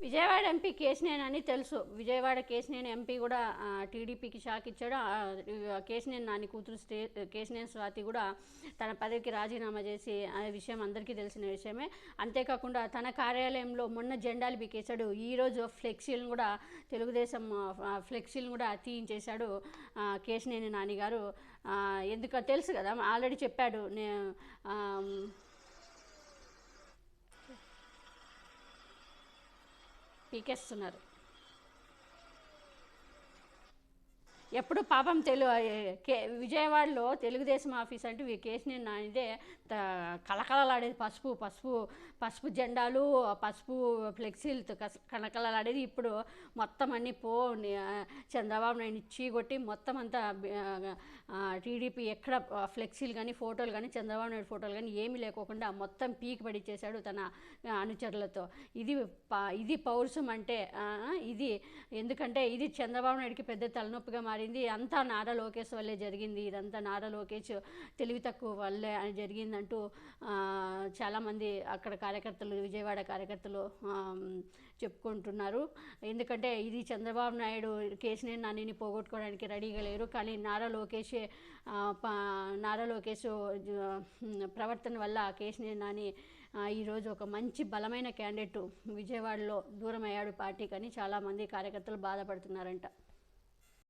Vijayawada MP Kesineni అని తెలుసు. Vijayawada Kesineni MP కూడా టీడీపీకి షాక్ ఇచ్చాడు. కేసినేని నాని కూతురు స్టే కేసినేని స్వాతి కూడా తన పదవికి రాజీనామా చేసి ఆ విషయం అందరికీ తెలిసిన విషయమే. అంతేకాకుండా తన కార్యాలయంలో మొన్న జెండాలు బీకేశాడు. ఈరోజు ఫ్లెక్సీలను కూడా తెలుగుదేశం ఫ్లెక్సీలను కూడా తీయించేశాడు కేసినేని నాని గారు. ఆ, తెలుసు కదా ఆల్రెడీ చెప్పాడు. నే పీకేస్తున్నారు. ఎప్పుడు పాపం తెలు కే విజయవాడలో తెలుగుదేశం ఆఫీస్ అంటే వీ- కేశినేని నానిదే త- కలకలలాడేది పసుపు పసుపు పసుపు జెండాలు పసుపు ఫ్లెక్సీలతో కస- కలకలలాడేది ఇప్పుడు మొత్తం అన్ని పో చంద్రబాబు నాయుడు చీగొట్టి మొత్తం అంతా టీడీపీ ఎక్కడ ఫ్లెక్సీలు కానీ ఫోటోలు కానీ చంద్రబాబు నాయుడు ఫోటోలు కానీ ఏమీ లేకోకుండా మొత్తం పీకి పడిచ్చేశాడు తన అనుచరులతో. ఇది ప- ఇది పౌరుషం అంటే ఇది ఎందుకంటే ఇది చంద్రబాబు నాయుడికి పెద్ద తలనొప్పిగా మారింది అంతా నారా లోకేష్ వల్లే జరిగింది. ఇదంతా నారా లోకేష్ తెలివి తక్కువ వల్లే అని జరిగిందంటూ చాలామంది అక్కడ కార్యకర్తలు విజయవాడ కార్యకర్తలు చెప్పుకుంటున్నారు. ఎందుకంటే ఇది చంద్రబాబు నాయుడు కేసీఆర్ నానిని పోగొట్టుకోవడానికి రెడీగా లేరు. కానీ నారా లోకేష్ నారా లోకేష్ ప్రవర్తన వల్ల కేసీఆర్ నాని ఈరోజు ఒక మంచి బలమైన క్యాండిడేట్ విజయవాడలో దూరమయ్యాడు పార్టీకని చాలామంది కార్యకర్తలు బాధపడుతున్నారంట.